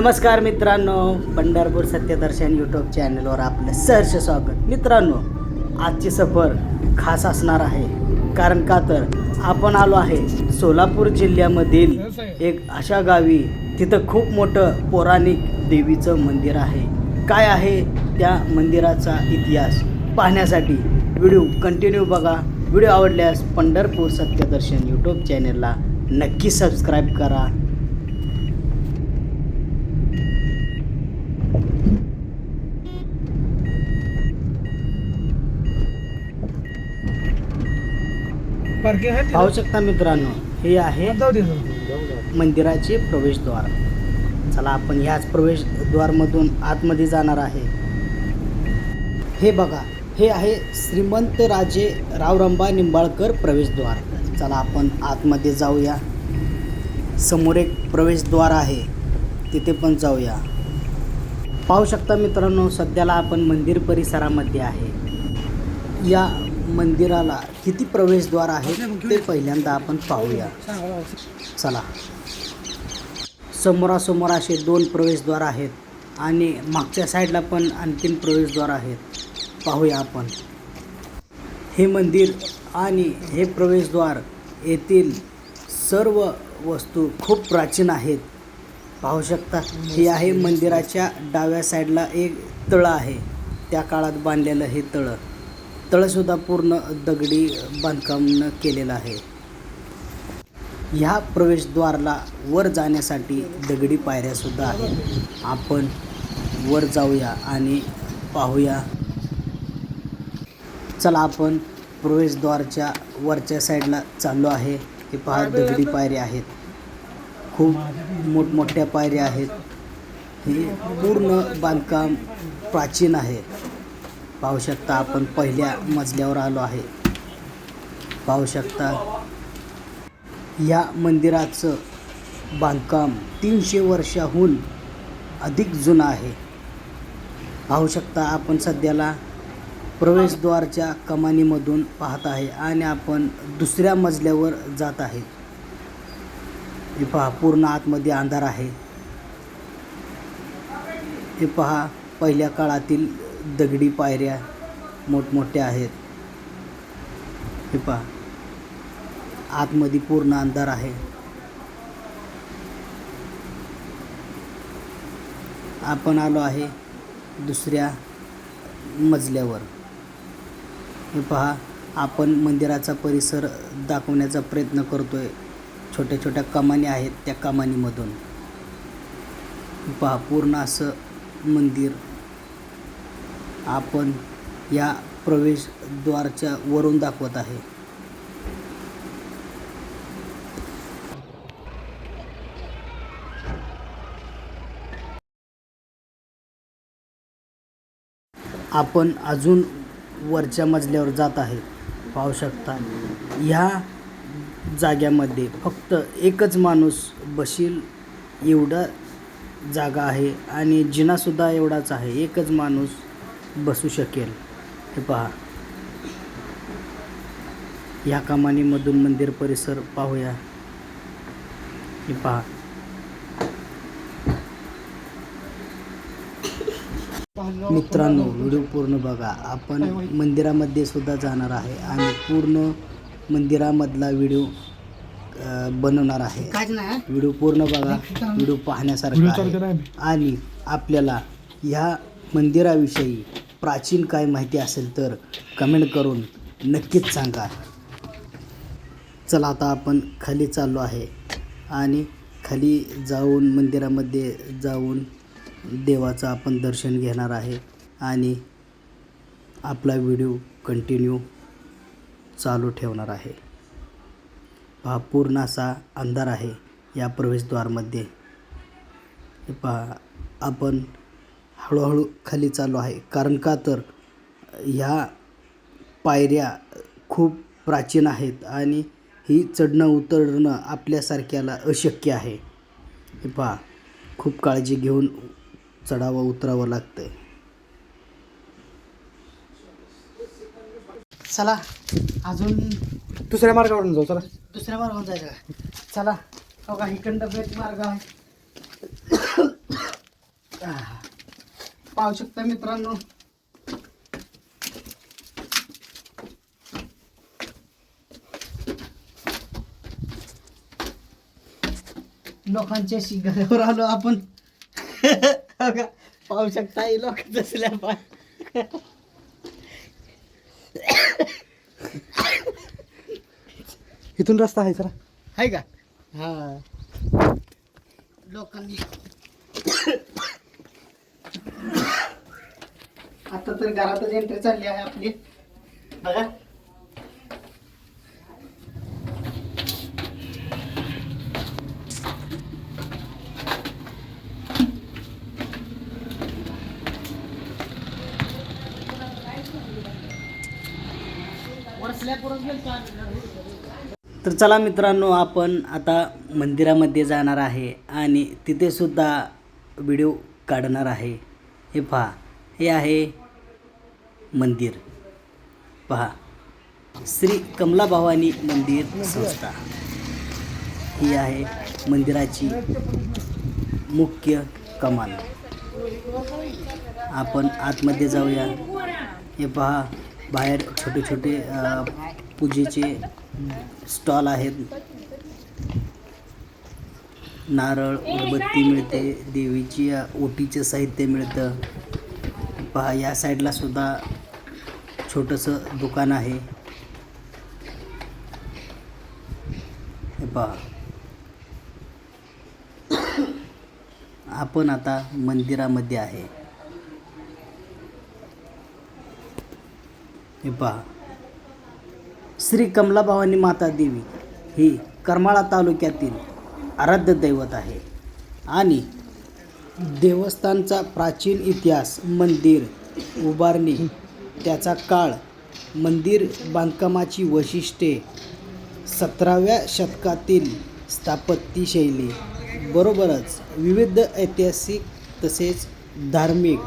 नमस्कार मित्रांनो पंढरपूर सत्यदर्शन यूट्यूब चॅनलवर आपलं सहर्ष स्वागत. मित्रांनो आजची सफर खास असणार आहे. कारण का तर आपण आलो आहे सोलापूर जिल्ह्यामधील एक अशा गावी. तिथं खूप मोठं पौराणिक देवीचं मंदिर आहे. काय आहे त्या मंदिराचा इतिहास पाहण्यासाठी व्हिडिओ कंटिन्यू बघा. व्हिडिओ आवडल्यास पंढरपूर सत्यदर्शन यूट्यूब चॅनलला नक्की सबस्क्राईब करा. पार्किंग आहे पाहू शकता मित्रांनो हे आहे जाऊ दे जाऊ दे. मंदिराचे प्रवेशद्वार. चला आपण ह्याच प्रवेशद्वारमधून आतमध्ये जाणार आहे. हे बघा हे आहे श्रीमंत राजे रावरंबा निंबाळकर प्रवेशद्वार. चला आपण आतमध्ये जाऊया. समोर एक प्रवेशद्वार आहे तिथे पण जाऊया. पाहू शकता मित्रांनो सध्याला आपण मंदिर परिसरामध्ये आहे. या मंदिराला किती प्रवेशद्वार आहेत ते पहिल्यांदा आपण पाहूया. चला. समोरासमोर असे दोन प्रवेशद्वार आहेत आणि मागच्या साईडला पण आणखीन प्रवेशद्वार आहेत. पाहूया आपण. हे मंदिर आणि हे प्रवेशद्वार येथील सर्व वस्तू खूप प्राचीन आहेत. पाहू शकता हे आहे मंदिराच्या डाव्या साईडला एक तळं आहे. त्या काळात बांधलेलं हे तळं. तळंसुद्धा पूर्ण दगडी बांधकामनं केलेलं आहे. ह्या प्रवेशद्वारला वर जाण्यासाठी दगडी पायऱ्यासुद्धा आहेत. आपण वर जाऊया आणि पाहूया. चला आपण प्रवेशद्वारच्या वरच्या साईडला चाललो आहे. हे पहा दगडी पायऱ्या आहेत. खूप मोठमोठ्या पायऱ्या आहेत. हे पूर्ण बांधकाम प्राचीन आहे. पाहू शकता आपण पहिल्या मजल्यावर आलो आहे. पाहू शकता या मंदिराचं बांधकाम तीनशे वर्षाहून अधिक जुनं आहे. पाहू शकता आपण सध्याला प्रवेशद्वारच्या कमानीमधून पाहत आहे आणि आपण दुसऱ्या मजल्यावर जात आहे. हे पहा पूर्ण आतमध्ये अंधार आहे. हे पहा पहिल्या काळातील दगडी पायऱ्या मोठमोठ्या आहेत. हे पहा. आतमध्ये पूर्ण अंधार आहे. आपण आलो आहे दुसऱ्या मजल्यावर. हे पहा आपण मंदिराचा परिसर दाखवण्याचा प्रयत्न करतो आहे छोट्या छोट्या कमानी आहेत त्या कमानीमधून. पहा पूर्ण असं मंदिर आपण या प्रवेशद्वारच्या वरून दाखवत आहे. आपण अजून वरच्या मजल्यावर जात आहे. पाहू शकता ह्या जाग्यामध्ये फक्त एकच माणूस बशील एवढा जागा आहे आणि जिनासुद्धा एवढाच आहे. एकच माणूस बसू शकेल. हे पहा. ह्या कमानीमधून मंदिर परिसर पाहूया. हे पहा. मित्रांनो व्हिडिओ पूर्ण बघा. आपण मंदिरामध्ये सुद्धा जाणार आहे आणि पूर्ण मंदिरामधला व्हिडिओ बनवणार आहे. व्हिडिओ पूर्ण बघा. व्हिडिओ पाहण्यासारखा आणि आपल्याला ह्या मंदिराविषयी प्राचीन काय माहिती असेल तर कमेंट करून नक्कीच सांगा. चला आता आपण खाली चाललो आहे आणि खाली जाऊन मंदिरामध्ये जाऊन देवाचं आपण दर्शन घेणार आहे आणि आपला व्हिडिओ कंटिन्यू चालू ठेवणार आहे. पहा पूर्ण असा अंधार आहे या प्रवेशद्वारमध्ये. पहा आपण हळूहळू खाली चाललो आहे. कारण का तर ह्या पायऱ्या खूप प्राचीन आहेत आणि ही चढणं उतरणं आपल्यासारख्याला अशक्य आहे. हे पहा खूप काळजी घेऊन चढावं उतरावं लागतंय. चला अजून दुसऱ्या मार्गावरून जाऊ चला. दुसऱ्या मार्गावर जायचं का? चला हो का इकडं बेट मार्ग आहे. पाहू शकता मित्रांनो. लोकांच्या शिगाऱ्यावर आलो आपण. बघा, पाहू शकता हे लोकांचं स्लॅब आहे इथून रस्ता आहे सर आहे का? हा. लोकांनी आता तर घरातच एंट्री चालली आहे आपली. बघा. तर चला मित्रांनो आपण आता मंदिरामध्ये जाणार आहे आणि तिथेसुद्धा व्हिडिओ काढणार आहे. हे पहा. हे आहे मंदिर. पहा श्री कमला भवानी मंदिर संस्था. ही आहे मंदिराची मुख्य कमान आपण आतमध्ये जाऊया. हे पहा बाहेर छोटे छोटे पूजेचे स्टॉल आहेत. नारळ उदबत्ती मिळते देवीची ओटीचं साहित्य मिळतं. पहा या साईडला सुद्धा छोटंसं दुकान आहे. हे पहा. आपण आता मंदिरामध्ये आहे. हे पहा. श्री कमलाभावानी माता देवी ही करमाळा तालुक्यातील आराध्य दैवत आहे. आणि देवस्थानचा प्राचीन इतिहास मंदिर उभारणी त्याचा काळ मंदिर बांधकामाची वैशिष्ट्ये. सतराव्या शतकातील स्थापत्यशैली बरोबरच विविध ऐतिहासिक तसेच धार्मिक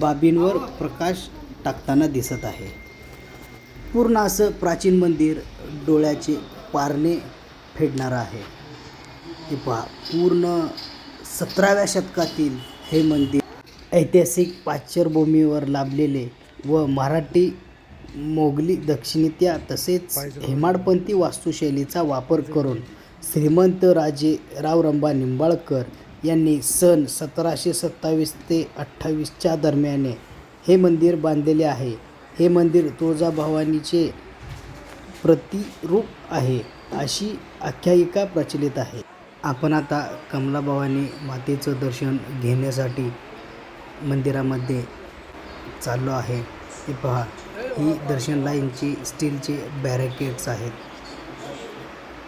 बाबींवर प्रकाश टाकताना दिसत आहे. पूर्ण असं प्राचीन मंदिर डोळ्याचे पारणे फेडणारं आहे. हे पहा पूर्ण सतराव्या शतकातील हे मंदिर ऐतिहासिक पाश्चरभूमीवर लाभलेले व मराठी मोगली दक्षिणेत्या तसेच हेमाडपंथी वास्तुशैलीचा वापर करून श्रीमंत राजे रावरंबा निंबाळकर यांनी सन सतराशे सत्तावीस ते अठ्ठावीसच्या दरम्याने हे मंदिर बांधलेले आहे. हे मंदिर तुळजाभवानीचे प्रतिरूप आहे अशी आख्यायिका प्रचलित आहे. आपण आता कमलाभवानी मातेचं दर्शन घेण्यासाठी मंदिरामध्ये चाललो आहे. हे पहा ही दर्शन लाईनची स्टीलचे बॅरिकेड्स आहेत.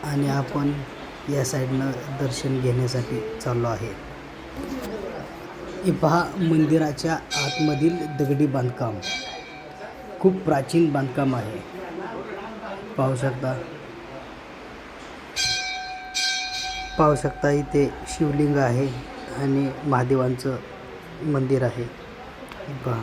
आणि आपण या साईडनं दर्शन घेण्यासाठी चाललो आहे. हे पहा मंदिराच्या आतमधील दगडी बांधकाम. खूप प्राचीन बांधकाम आहे. पाहू शकता. पाहू शकता इथे शिवलिंग आहे आणि महादेवांचं मंदिर आहे. पहा.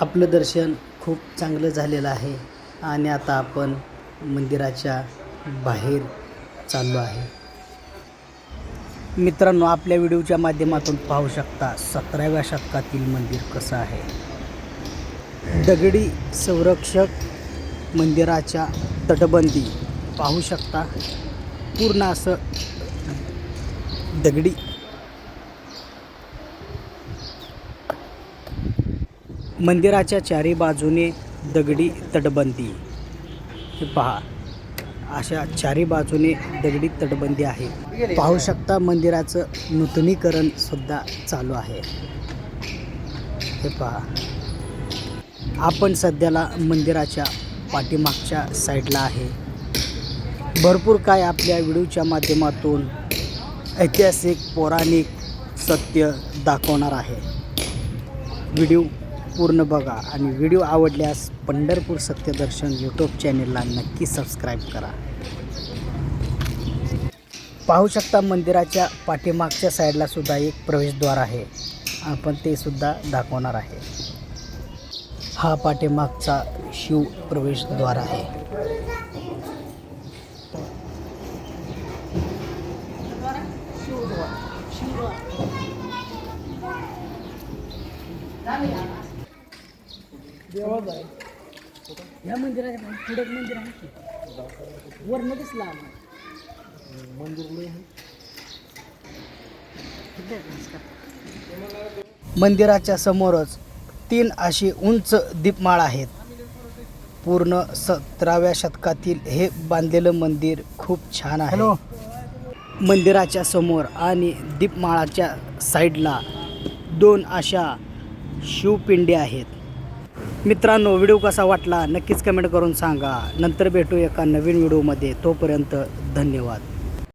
आपलं दर्शन खूप चांगलं झालेलं आहे आणि आता आपण मंदिराच्या बाहेर चाललो आहे. मित्रांनो आपल्या व्हिडिओच्या माध्यमातून पाहू शकता सतराव्या शतकातील मंदिर कसं आहे. दगडी संरक्षक मंदिराच्या तटबंदी पाहू शकता. पूर्ण असं दगडी मंदिराच्या चारी बाजूने दगडी तटबंदी. हे पहा अशा चारी बाजूने दगडी तटबंदी आहे. पाहू शकता मंदिराचं नूतनीकरण सुद्धा चालू आहे. हे पहा. आपण सध्याला मंदिराच्या पाठीमागच्या साईडला आहे. भरपूर काय आपल्या व्हिडिओच्या माध्यमातून ऐतिहासिक पौराणिक सत्य दाखवणार आहे. व्हिडिओ पूर्ण बघा आणि व्हिडिओ आवडल्यास पंढरपूर सत्यदर्शन यूट्यूब चॅनेलला नक्की सबस्क्राईब करा. पाहू शकता मंदिराच्या पाठीमागच्या साईडला सुद्धा एक प्रवेशद्वार आहे. आपण ते सुद्धा दाखवणार आहे. हा पाठीमागचा शिव प्रवेशद्वार आहे. या मंदिराच्या पुढे मंदिर आहे की? वरनं दिसला मंदिराच्या समोरच तीन अशी उंच दीपमाळ आहेत. पूर्ण सतराव्या शतकातील हे बांधलेलं मंदिर खूप छान आहे. मंदिराच्या समोर आणि दीपमाळाच्या साईडला दोन अशा शिवपिंडी आहेत. मित्रांनो व्हिडिओ कसा वाटला नक्कीच कमेंट करून सांगा. नंतर भेटू एका नवीन व्हिडिओमध्ये. तोपर्यंत धन्यवाद.